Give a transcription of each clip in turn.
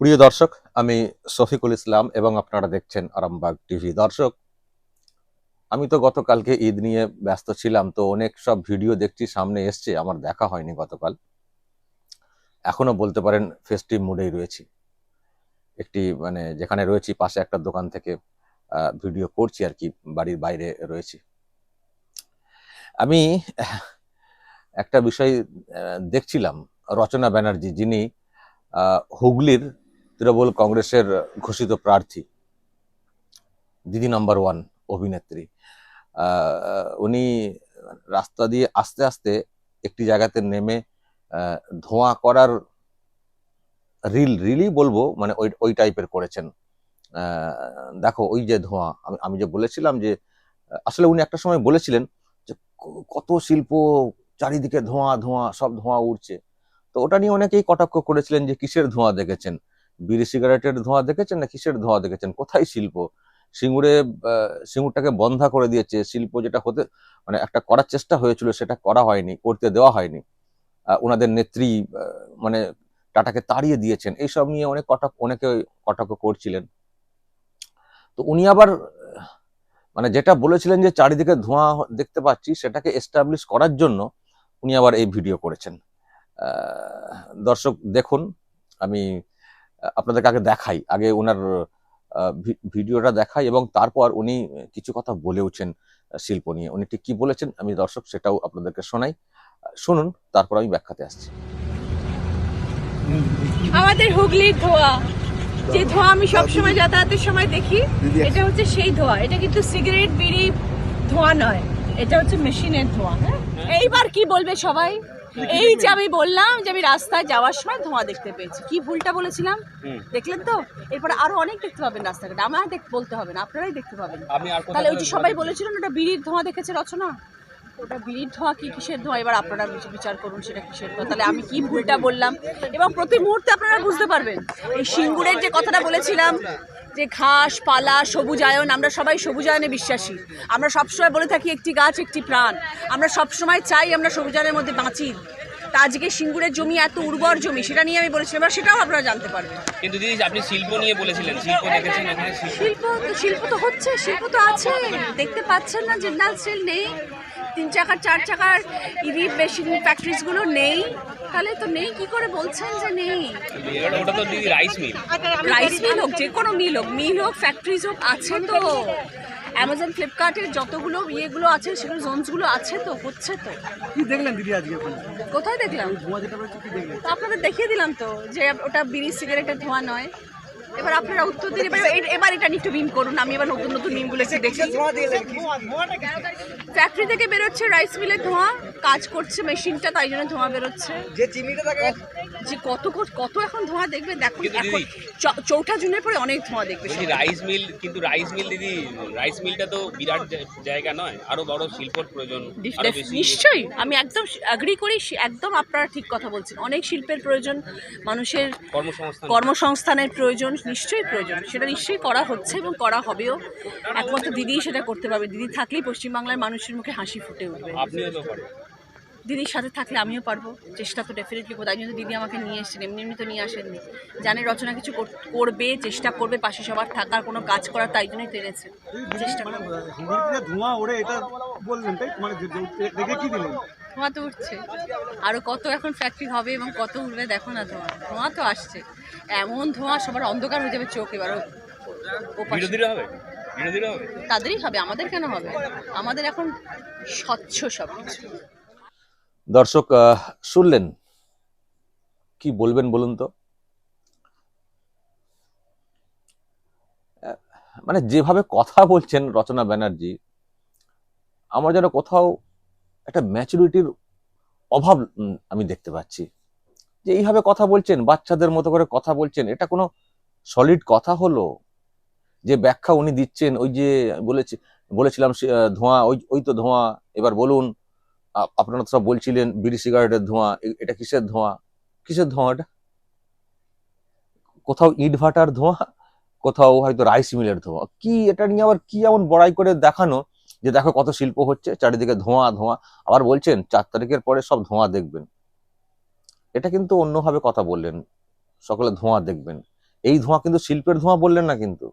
প্রিয় দর্শক, আমি শফিকুল ইসলাম এবং আপনারা দেখছেন আরামবাগ টিভি। দর্শক, আমি তো গতকালকে ঈদ নিয়ে ব্যস্ত ছিলাম, তো অনেক সব ভিডিও দেখছি, সামনে এসছে, আমার দেখা হয়নি গতকাল। এখনও বলতে পারেন ফেস্টিভ মুডেই রয়েছি। একটি মানে যেখানে রয়েছি, পাশে একটা দোকান থেকে ভিডিও করছি আর কি, বাড়ির বাইরে রয়েছি। আমি একটা বিষয় দেখছিলাম, রচনা ব্যানার্জি যিনি হুগলির তৃণমূল কংগ্রেসের ঘোষিত প্রার্থী, দিদি নাম্বার ওয়ান অভিনেত্রী। উনি রাস্তা দিয়ে আস্তে আস্তে একটি জায়গাতে নেমে ধোঁয়া করার রিল, রিলই বলব মানে ওই ওই টাইপের করেছেন। দেখো ওই যে ধোঁয়া, আমি আমি যে বলেছিলাম যে, আসলে উনি একটা সময় বলেছিলেন যে, কত শিল্প, চারিদিকে ধোঁয়া ধোঁয়া, সব ধোঁয়া উঠছে তো ওটা নিয়ে অনেকেই কটাক্ষ করেছিলেন যে, কিসের ধোঁয়া দেখেছেন? বিড়ি সিগারেটের ধোঁয়া দেখেছেন না কিসের ধোঁয়া দেখেছেন? কোথায় শিল্প? সিঙ্গুরে সিঙ্গুরটাকে বন্ধা করে দিয়েছে, শিল্প যেটা হতে মানে একটা করার চেষ্টা হয়েছিল, সেটা করা হয়নি, করতে দেওয়া হয়নি। ওনাদের নেত্রী মানে টাটাকে তাড়িয়ে দিয়েছেন। এইসব নিয়ে অনেক কটাক্ষ অনেকে কটাক্ষ করছিলেন। তো উনি আবার মানে যেটা বলেছিলেন যে চারিদিকে ধোঁয়া দেখতে পাচ্ছি, সেটাকে এস্টাবলিশ করার জন্য উনি আবার এই ভিডিও করেছেন। দর্শক দেখুন, আমি আহ, আপনাদেরকে আগে দেখাই আগে ওনার ভি- ভিডিওটা দেখাই এবং তারপর উনি কিছু কথা বলেওছেন শিল্প নিয়ে। উনি ঠিক কি বলেছেন আমি দর্শক সেটাও আপনাদেরকে শোনাই। শুনুন তারপর আমি ব্যাখ্যাতে আসছি। আমাদের হুগলির ধোয়া। যে ধোয়া আমি সবসময় যাতায়াতের সময় দেখি এটা হচ্ছে সেই ধোয়া। এটা কিন্তু সিগারেট বিড়ি ধোয়া নয় এটা হচ্ছে মেশিনের ধোয়া হ্যাঁ। এইবার কি বলবে সবাই? এই যে আমি বললাম যে আমি রাস্তায় যাওয়ার সময় ধোঁয়া দেখতে পেয়েছি। কি ভুলটা বলেছিলাম? দেখলেন তো? এরপরে আরও অনেক দেখতে পাবেন রাস্তাঘাটে। আমার দেখ বলতে হবে না আপনারাই দেখতে পাবেন। তাহলে ওই যে সবাই বলেছিলেন ওটা বিড়ির ধোঁয়া দেখেছে রচনা? ওটা বিড়ির ধোঁয়া কি কিসের ধোঁয়া? এবার আপনারা বিচ- বিচার করুন সেটা কিসের ধোঁয়া। তাহলে আমি কি ভুলটা বললাম? এবং প্রতি মুহূর্তে আপনারা বুঝতে পারবেন এই সিঙ্গুরের যে কথাটা বলেছিলাম যে ঘাস পালা সবুজায়ন আমরা সবাই সবুজায়নে বিশ্বাসী। আমরা সবসময় বলে থাকি একটি গাছ একটি প্রাণ। আমরা সবসময় চাই আমরা সবুজায়নের মধ্যে বাঁচি। তা আজকে সিঙ্গুরের জমি এত উর্বর জমি সেটা নিয়ে আমি বলেছিলাম এবার সেটাও আপনারা জানতে পারবেন। কিন্তু দিদি আপনি শিল্প নিয়ে বলেছিলেন শিল্প দেখেছেন এখানে শিল্প? শিল্প তো শিল্প তো হচ্ছে শিল্প তো আছে। দেখতে পাচ্ছেন না জিন্দাল স্টিল নেই। তিন চাকার চার চাকার ইরি মেশিন ফ্যাক্টরিজগুলো নেই। তাহলে তো নেই কি করে বলছেন যে নেই? ওটা তো দিদি রাইস মিল রাইস মিল হোক যে কোনো মিল হোক মিল হোক ফ্যাক্টরিজ হোক আছে তো। অ্যামাজন ফ্লিপকার্টের যতগুলো ইয়েগুলো আছে সেগুলো জোনসগুলো আছে তো হচ্ছে তো। কি দেখলেন দিদি আজকে কোথায় দেখলাম? ধোঁয়া যেটা বেরোচ্ছে কি দেখলেন? তো আপনাদের দেখিয়ে দিলাম তো যে ওটা বিড়ি সিগারেটের ধোঁয়া নয়। এবার আপনারা উত্তর দিন, এবার এবার এটা একটু মিম করুন, আমি এবার নতুন নতুন মিমগুলো একটু দেখি। ফ্যাক্টরি থেকে বেরোচ্ছে রাইস মিলের ধোঁয়া, কাজ করছে মেশিনটা তাই জন্য ধোঁয়া বেরোচ্ছে। যে চিমনিটা থাকে যে কত কত- এখন ধোঁয়া দেখবে? দেখো এখন চৌঠা জুনের পরে অনেক ধোঁয়া দেখবে রাইস মিল কিন্তু রাইস মিল দিদি রাইস মিলটা তো বিরাট জায়গা নয় আরও বড় শিল্পর প্রয়োজন নিশ্চয়ই। আমি একদম অ্যাগ্রি করি একদম আপনারা ঠিক কথা বলছেন। অনেক শিল্পের প্রয়োজন মানুষের কর্মসংস্থানের প্রয়োজন নিশ্চয়ই প্রয়োজন। সেটা নিশ্চয়ই করা হচ্ছে এবং করা হবেও। একমাত্র দিদি সেটা করতে পারবে। দিদি থাকলেই পশ্চিমবাংলার মানুষের মুখে হাসি ফুটে উঠবে। আপনিও তো দিদির সাথে থাকলে আমিও পারব। চেষ্টা তো ডেফিনেটলি করব। তাই জন্য দিদি আমাকে নিয়ে এসেছেন। এমনি এমনি তো নিয়ে আসেননি। জানে রচনা কিছু কর- করবে চেষ্টা করবে পাশে সবার থাকার কোনো কাজ করার তাই জন্যই চেষ্টা মানে হুগলিতে ধোঁয়া ওড়ে এটা বললেন তাই মানে যে- যে- দেখে কি দিলেন? ধোঁয়া তো উঠছে। আরও কত এখন ফ্যাক্টরি হবে এবং কত উঠবে দেখো না ধোঁয়া। ধোঁয়া তো আসছে। এমন ধোঁয়া সবার অন্ধকার হয়ে যাবে চোখ এবার হবে? তাদেরই হবে আমাদের কেন হবে? আমাদের এখন স্বচ্ছ সব কিছু দর্শক শুনলেন? কি বলবেন বলুন তো? মানে যেভাবে কথা বলছেন রচনা ব্যানার্জি, আমার যেন কোথাও একটা ম্যাচুরিটির অভাব আমি দেখতে পাচ্ছি। যে এইভাবে কথা বলছেন, বাচ্চাদের মতো করে কথা বলছেন, এটা কোনো সলিড কথা হলো? যে ব্যাখ্যা উনি দিচ্ছেন, ওই যে বলেছি, বলেছিলাম ধোঁয়া, ওই ওই তো ধোঁয়া, এবার বলুন। আপনারা তো সব বলছিলেন বিড়ি সিগারেটের ধোঁয়া এটা কিসের ধোঁয়া? কিসের ধোঁয়া এটা কোথাও ইট ভাটার ধোঁয়া? কোথাও হয়তো রাইস মিলের ধোঁয়া। কি এটা নিয়ে আবার কি এমন বড়াই করে দেখানো যে দেখো কত শিল্প হচ্ছে, চারিদিকে ধোঁয়া ধোঁয়া। আবার বলছেন চার তারিখের পরে সব ধোঁয়া দেখবেন। এটা কিন্তু অন্যভাবে কথা বললেন, সকলে ধোঁয়া দেখবেন। এই ধোঁয়া কিন্তু শিল্পের ধোঁয়া বললেন না কিন্তু।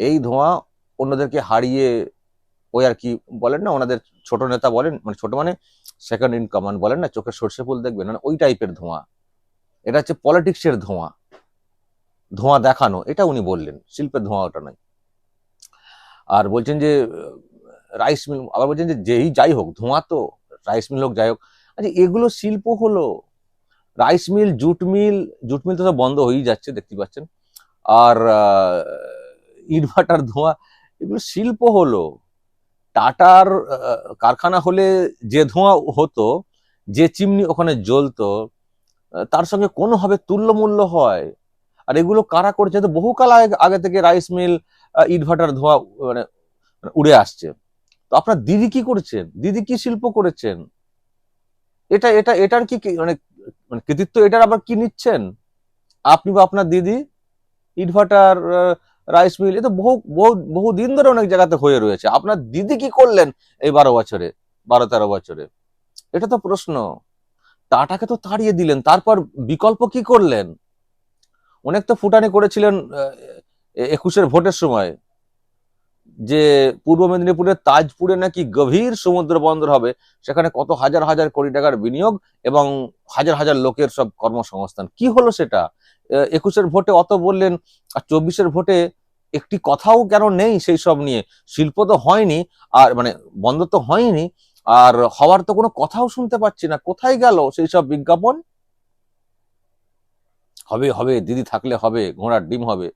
এই ধোঁয়া অন্যদেরকে হারিয়ে ওই আর কি বলেন না, ওনাদের ছোট নেতা বলেন মানে ছোট মানে সেকেন্ড ইন কমান্ড বলেন না চোখে সর্ষে ফুল দেখবেন মানে ওই টাইপের ধোঁয়া। এটা হচ্ছে পলিটিক্সের ধোঁয়া। ধোঁয়া দেখানো, এটা উনি বললেন, শিল্পের ধোঁয়া ওটা নয়। আর বলছেন যে রাইস মিল আবার বলছেন যে, যেই যাই হোক, ধোঁয়া তো রাইস মিল হোক, যাই হোক। আচ্ছা এগুলো শিল্প হলো। Rice mill jute mill jute mill তো সব বন্ধ হয়েই যাচ্ছে, দেখতে পাচ্ছেন। আর ইটভাটার ধোঁয়া, এগুলো শিল্প হলো। টাটার কারখানা হলে যে ধোঁয়া হতো, যে চিমনি ওখানে জ্বলতো তার সঙ্গে কোনোভাবে তুল্যমূল্য হয়। আর এগুলো কারা করছে? তো বহুকাল আগে থেকে রাইস মিল ইটভাটার ধোঁয়া মানে মানে উড়ে আসছে। তো আপনার দিদি কি করেছেন? দিদি কি শিল্প করেছেন? এটা এটা, এটার কি, কি- মানে মানে কৃতিত্ব এটার আবার কি নিচ্ছেন? আপনি বা আপনার দিদি? ইটভাটার রাইস মিল এ তো বহু বহু বহু দিন ধরে অনেক জায়গাতে হয়ে রয়েছে। আপনার দিদি কি করলেন এই বারো বছরে? বারো, তেরো বছরে? এটা তো প্রশ্ন। টাটাকে তো তাড়িয়ে দিলেন, তারপর বিকল্প কি করলেন? অনেক তো ফুটানি করেছিলেন একুশের ভোটের সময়, যে পূর্ব মেদিনীপুরের তাজপুরে নাকি গভীর সমুদ্র বন্দর হবে, সেখানে কত হাজার হাজার কোটি টাকার বিনিয়োগ এবং হাজার হাজার লোকের সব কর্মসংস্থান। কি হলো সেটা? একুশের ভোটে অত বললেন, আর চব্বিশের ভোটে একটি কথাও কেন নেই সেই সব নিয়ে? শিল্প তো হয়নি, আর মানে বন্ধ তো হয়নি, আর হওয়ার তো কোনো কথাও শুনতে পাচ্ছি না। কোথায় গেল সেই সব বিজ্ঞাপন? হবে হবে, দিদি থাকলে হবে, ঘোড়ার ডিম হবে।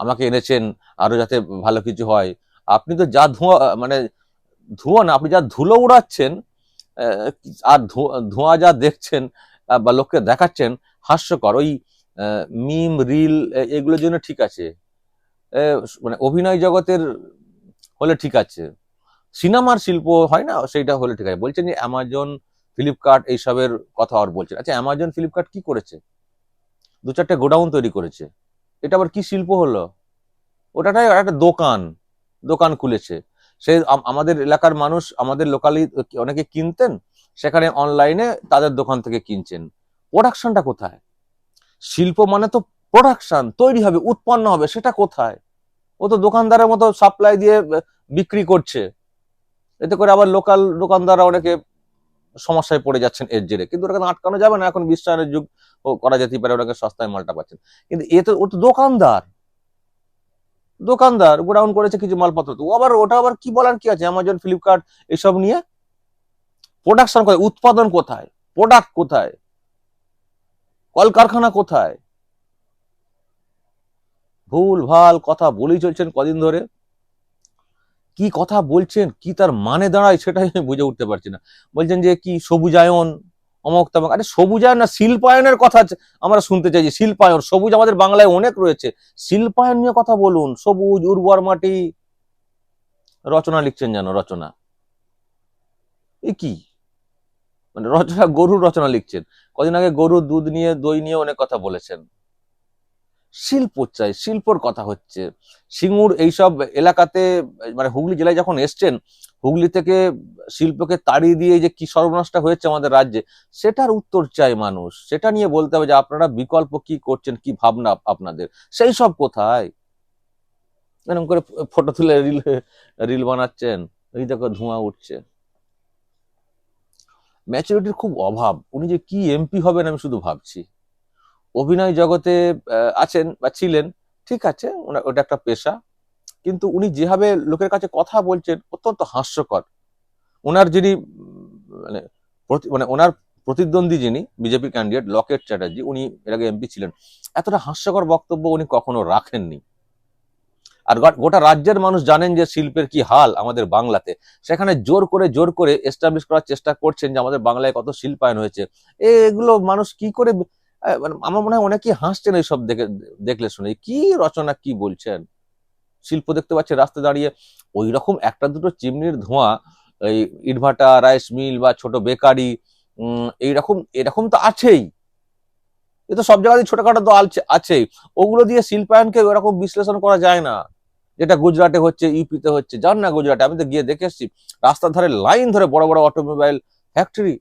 আমাকে এনেছেন আরও যাতে ভালো কিছু হয়। আপনি তো যা ধোঁয়া মানে ধোঁয়া না, আপনি যা ধুলো উড়াচ্ছেন আর ধোঁয়া যা দেখছেন বা লোককে দেখাচ্ছেন, হাস্যকর। ওই মিম, রিল এগুলোর জন্য ঠিক আছে। মানে অভিনয় জগতের হলে ঠিক আছে। সিনেমার শিল্প হয় না, সেইটা হলে ঠিক আছে। বলছেন যে অ্যামাজন ফ্লিপকার্ট এইসবের কথা আর বলছেন। আচ্ছা অ্যামাজন ফ্লিপকার্ট কি করেছে? দু চারটে গোডাউন তৈরি করেছে। এটা আবার কি শিল্প হলো? ওটাটাই একটা দোকান দোকান খুলেছে। সে আমাদের এলাকার মানুষ, আমাদের লোকালি অনেকে কিনতেন, সেখানে অনলাইনে তাদের দোকান থেকে কিনছেন। প্রোডাকশনটা কোথায়? শিল্প মানে তো প্রোডাকশন তৈরি হবে, উৎপন্ন হবে, সেটা কোথায়? ও তো দোকানদারের মতো সাপ্লাই দিয়ে বিক্রি করছে। এতে করে আবার লোকাল দোকানদাররা অনেকে সমস্যায় পড়ে যাচ্ছেন এর জেরে। কিন্তু ওটাকে আটকানো যাবে না? এখন বিশ্বায়নের যুগ করা যেতে পারে ওটাকে সস্তায় মালটা পাচ্ছেন। কিন্তু এ তো, ও তো দোকানদার। দোকানদার গোডাউন করেছে কিছু মালপত্র। তো আবার, ওটা আবার কি বলার কি আছে? অ্যামাজন ফ্লিপকার্ট এসব নিয়ে? প্রোডাকশন কোথায়? উৎপাদন কোথায়? প্রোডাক্ট কোথায়? কলকারখানা কোথায়? ভুল, ভালো কথা বলেই চলছেন কদিন ধরে। কি কথা বলছেন, কি তার মানে দাঁড়ায় সেটাই আমি বুঝে উঠতে পারছি না। বলছেন যে কি সবুজায়ন অমক তমক আরে সবুজায়ন না, শিল্পায়নের কথা আমরা শুনতে চাইছি শিল্পায়ন, সবুজ আমাদের বাংলায় অনেক রয়েছে। শিল্পায়ন নিয়ে কথা বলুন, সবুজ, উর্বর মাটি। রচনা লিখছেন যেন, রচনা। এ কি? মানে রচনা, গরুর রচনা লিখছেন। কদিন আগে গরুর দুধ নিয়ে, দই নিয়ে অনেক কথা বলেছেন। শিল্প চাই, শিল্পর কথা হচ্ছে। সিঙ্গুর এইসব এলাকাতে মানে হুগলি জেলায় যখন এসছেন, হুগলি থেকে শিল্পকে তাড়িয়ে দিয়ে যে কি সর্বনাশটা হয়েছে আমাদের রাজ্যে, সেটার উত্তর চাই মানুষ। সেটা নিয়ে বলতে হবে যে আপনারা বিকল্প কি করছেন, কি ভাবনা আপনাদের? সেই সব কোথায়? এরকম করে ফটো তুলে রিল রিল বানাচ্ছেন। এই দেখো ধোঁয়া উঠছে। ম্যাচুরিটির খুব অভাব। উনি যে কি এমপি হবেন আমি শুধু ভাবছি। অভিনয় জগতে আছেন বা ছিলেন, ঠিক আছে ওটা একটা পেশা। কিন্তু উনি যেভাবে লোকের কাছে কথা বলছেন, অত্যন্ত হাস্যকর। ওনার যিনি মানে মানে ওনার প্রতিদ্বন্দ্বী যিনি, বিজেপি ক্যান্ডিডেট লকেট চ্যাটার্জি, উনি এর আগে এমপি ছিলেন। এতটা হাস্যকর বক্তব্য উনি কখনো রাখেননি। আর গোটা রাজ্যের মানুষ জানেন যে শিল্পের কি হাল আমাদের বাংলাতে। সেখানে জোর করে জোর করে এস্টাবলিশ করার চেষ্টা করছেন যে আমাদের বাংলায় কত শিল্পায়ন হয়েছে। এগুলো মানুষ কি করে আমার মনে হয় অনেকেই হাসছেন এইসব দেখে, দেখলে শুনে। কি রচনা, কি বলছেন? শিল্প দেখতে পাচ্ছে রাস্তায় দাঁড়িয়ে। ওই রকম একটা দুটো চিমনির ধোঁয়া, এই ইটভাটা, রাইস মিল বা ছোট বেকারি এইরকম এরকম তো আছেই। এ তো সব জায়গায় ছোটখাটো তো আছেই। ওগুলো দিয়ে শিল্পায়নকে ওরকম বিশ্লেষণ করা যায় না। যেটা গুজরাটে হচ্ছে, ইউপিতে হচ্ছে যান না গুজরাটে। আমি তো গিয়ে দেখে এসেছি। রাস্তার ধারে লাইন ধরে বড় বড় অটোমোবাইল ফ্যাক্টরি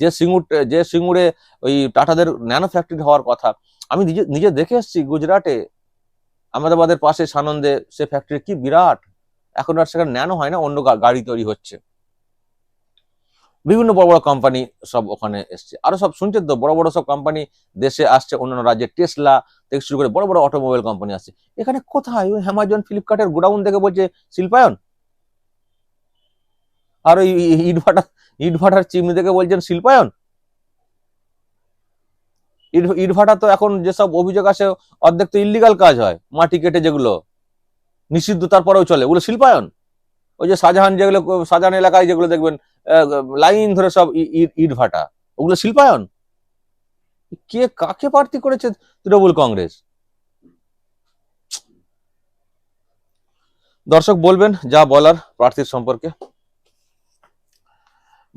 যে সিঙ্গুর, যে সিঙ্গুরে ওই টাটাদের ন্যানো ফ্যাক্টরি হওয়ার কথা, আমি নিজে নিজে দেখে এসেছি গুজরাটে। আহমেদাবাদের পাশে সানন্দে, সে ফ্যাক্টরি কি বিরাট? এখন আর সেখানে ন্যানো হয় না, অন্য গাড়ি তৈরি হচ্ছে। বিভিন্ন বড় বড় কোম্পানি সব ওখানে এসছে। আরও সব শুনছেন তো? বড় বড় সব কোম্পানি দেশে আসছে, অন্যান্য রাজ্যে টেসলা থেকে শুরু করে বড় বড় অটোমোবাইল কোম্পানি আসছে। এখানে কোথায়? ওই অ্যামাজন ফ্লিপকার্টের গোডাউন থেকে বলছে, শিল্পায়ন? আর ওই ইটভাটা ইটভাটার চিমনি থেকে বলছেন শিল্পায়ন? ইট- ইটভাটা তো এখন যেসব অভিযোগ আসে, অর্ধেক তো ইল্লিগাল কাজ হয়, মাটি কেটে যেগুলো। নিষিদ্ধ তারপরেও চলে। ওগুলো শিল্পায়ন? ওই যে শাহজাহান যেগুলো, শাহজাহান এলাকায় যেগুলো দেখবেন লাইন ধরে সব ই- ইট ইট ভাটা ওগুলো শিল্পায়ন? কে, কাকে প্রার্থী করেছে তৃণমূল কংগ্রেস? দর্শক বলবেন যা বলার প্রার্থীর সম্পর্কে।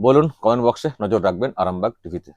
বলুন কমেন্ট বক্সে নজর রাখবেন আরামবাগ টিভিতে